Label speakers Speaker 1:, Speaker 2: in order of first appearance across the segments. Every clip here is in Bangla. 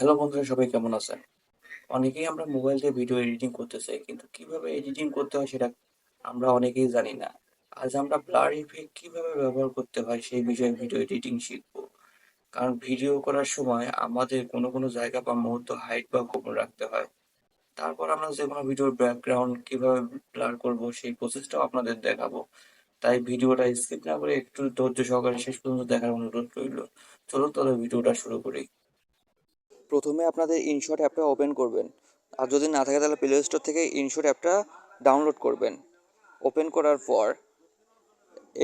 Speaker 1: হ্যালো বন্ধুরা, সবাই কেমন আছেন? অনেকেই আমরা মোবাইল দিয়ে ভিডিও এডিটিং করতে চাই, কিন্তু কীভাবে এডিটিং করতে হয় সেটা আমরা অনেকেই জানি না। আজ আমরা ব্লার ইফেক্ট কীভাবে ব্যবহার করতে হয় সেই বিষয়ে ভিডিও এডিটিং শিখব। কারণ ভিডিও করার সময় আমাদের কোনো কোনো জায়গা বা মুহূর্ত হাইট বা গোপন রাখতে হয়। তারপর আমরা যে কোনো ভিডিওর ব্যাকগ্রাউন্ড কীভাবে ব্লার করব সেই প্রসেসটাও আপনাদের দেখাবো। তাই ভিডিওটা স্কিপ না করে একটু ধৈর্য সহকারে শেষ পর্যন্ত দেখার অনুরোধ রইল। চলুন তাহলে ভিডিওটা শুরু করি।
Speaker 2: প্রথমে আপনাদের ইনশট অ্যাপটা ওপেন করবেন। আর যদি না থাকে তাহলে প্লে স্টোর থেকে ইনশট অ্যাপটা ডাউনলোড করবেন। ওপেন করার পর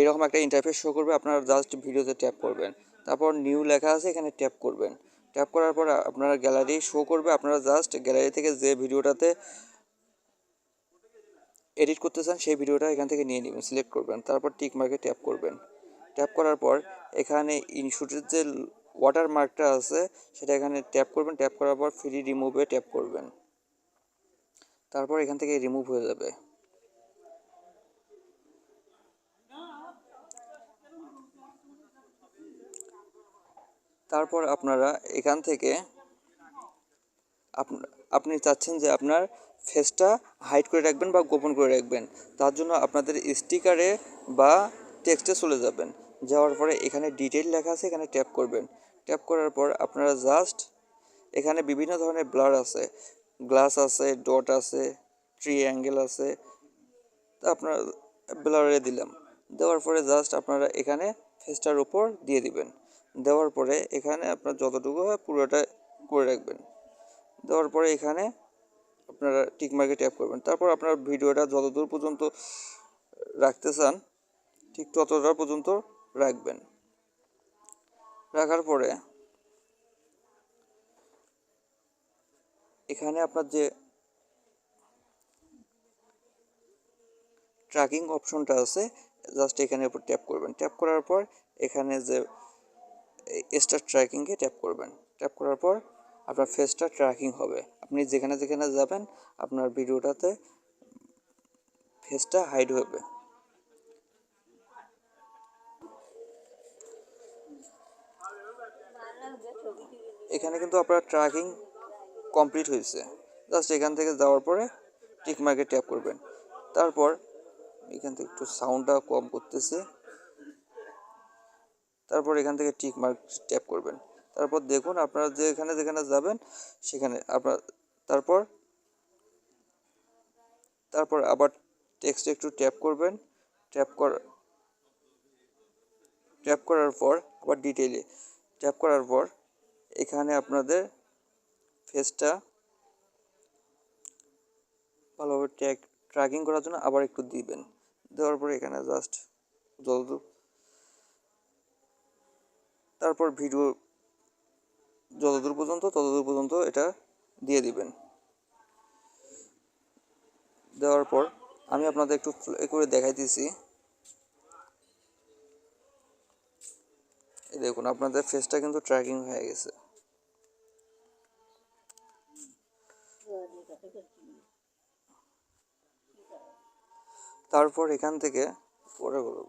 Speaker 2: এরকম একটা ইন্টারফেস শো করবে, আপনারা জাস্ট ভিডিওতে ট্যাপ করবেন। তারপর নিউ লেখা আছে, এখানে ট্যাপ করবেন। ট্যাপ করার পর আপনারা গ্যালারি শো করবে, আপনারা জাস্ট গ্যালারি থেকে যে ভিডিওটাতে এডিট করতে চান সেই ভিডিওটা এখান থেকে নিয়ে নেবেন সিলেক্ট করবেন। তারপর টিক মার্কে ট্যাপ করবেন। ট্যাপ করার পর এখানে ইনশুটের যে ওয়াটার মার্কটা আছে, সেটা এখানে ট্যাপ করবেন ট্যাপ করার পর ফ্রি রিমুভে ট্যাপ করবেন। তারপর এখান থেকে রিমুভ হয়ে যাবে। তারপর আপনারা এখান থেকে আপ- আপনি চাচ্ছেন যে আপনার ফেসটা হাইড করে রাখবেন বা গোপন করে রাখবেন। তার জন্য আপনাদের স্টিকারে বা টেক্সটে চলে যাবেন। যাওয়ার পরে এখানে ডিটেল লেখা আছে, এখানে ট্যাপ করবেন। ট্যাপ করার পর আপনারা জাস্ট এখানে বিভিন্ন ধরনের ব্লার আছে। গ্লাস আছে ডট আছে ট্রি অ্যাঙ্গেল আছে। তা আপনার ব্লারে দিলাম। দেওয়ার পরে জাস্ট আপনারা এখানে ফেসটার উপর দিয়ে দিবেন। দেওয়ার পরে এখানে আপনার যতটুকু হয় পুরোটা করে রাখবেন। দেওয়ার পরে এখানে আপনারা টিক মার্কে ট্যাপ করবেন। তারপর আপনার ভিডিওটা যতদূর পর্যন্ত রাখতে চান, ঠিক ততটা পর্যন্ত রাখবেন। রাখার পরে এখানে আপনার যে ট্র্যাকিং অপশনটা আছে জাস্ট এখানে উপর ট্যাপ করবেন। ট্যাপ করার পর এখানে যে স্টার ট্র্যাকিংয়ে ট্যাপ করবেন। ট্যাপ করার পর আপনার ফেসটা ট্র্যাকিং হবে। আপনি যেখানে যেখানে যাবেন, আপনার ভিডিওটাতে ফেসটা হাইড হবে এখানে কিন্তু আপনার ট্র্যাকিং কমপ্লিট হয়েছে। জাস্ট এখান থেকে যাওয়ার পরে টিক মার্কে ট্যাপ করবেন। তারপর এখান থেকে একটু সাউন্ডটা কম করতেছে। তারপর এখান থেকে টিক মার্ক ট্যাপ করবেন। তারপর দেখুন আপনারা যেখানে যেখানে যাবেন, সেখানে আপনার, তারপর তারপর আবার টেক্সটে একটু ট্যাপ করবেন। ট্যাপ কর ট্যাপ করার পর, আবার ডিটেইলে ট্যাপ করার পর এখানে আপনাদের ফেসটা ভালোভাবে ট্র্যাক ট্র্যাকিং করার জন্য আবার একটু দিবেন। দেওয়ার পরে এখানে জাস্ট যতদূর তারপর ভিডিও যতদূর পর্যন্ত, ততদূর পর্যন্ত এটা দিয়ে দিবেন। দেওয়ার পর আমি আপনাদের একটু করে দেখাইতেছি। দেখুন, আপনাদের ফেসটা কিন্তু ট্র্যাকিং হয়ে গেছে। তারপর এখান থেকে পরে বলব।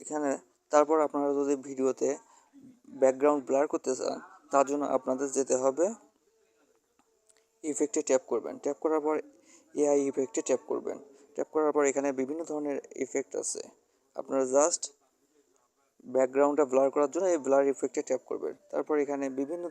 Speaker 2: এখানে তারপর আপনারা যদি ভিডিওতে ব্যাকগ্রাউন্ড ব্লার করতে চান, তার জন্য আপনাদের যেতে হবে ইফেক্টে ট্যাপ করবেন। ট্যাপ করার পর এআই ইফেক্টে ট্যাপ করবেন। ট্যাপ করার পর এখানে বিভিন্ন ধরনের ইফেক্ট আছে। আপনারা জাস্ট ব্যাকগ্রাউন্ডটা ব্লার করার জন্য এই ব্লার ইফেক্টে ট্যাপ করবেন। তারপর এখানে বিভিন্ন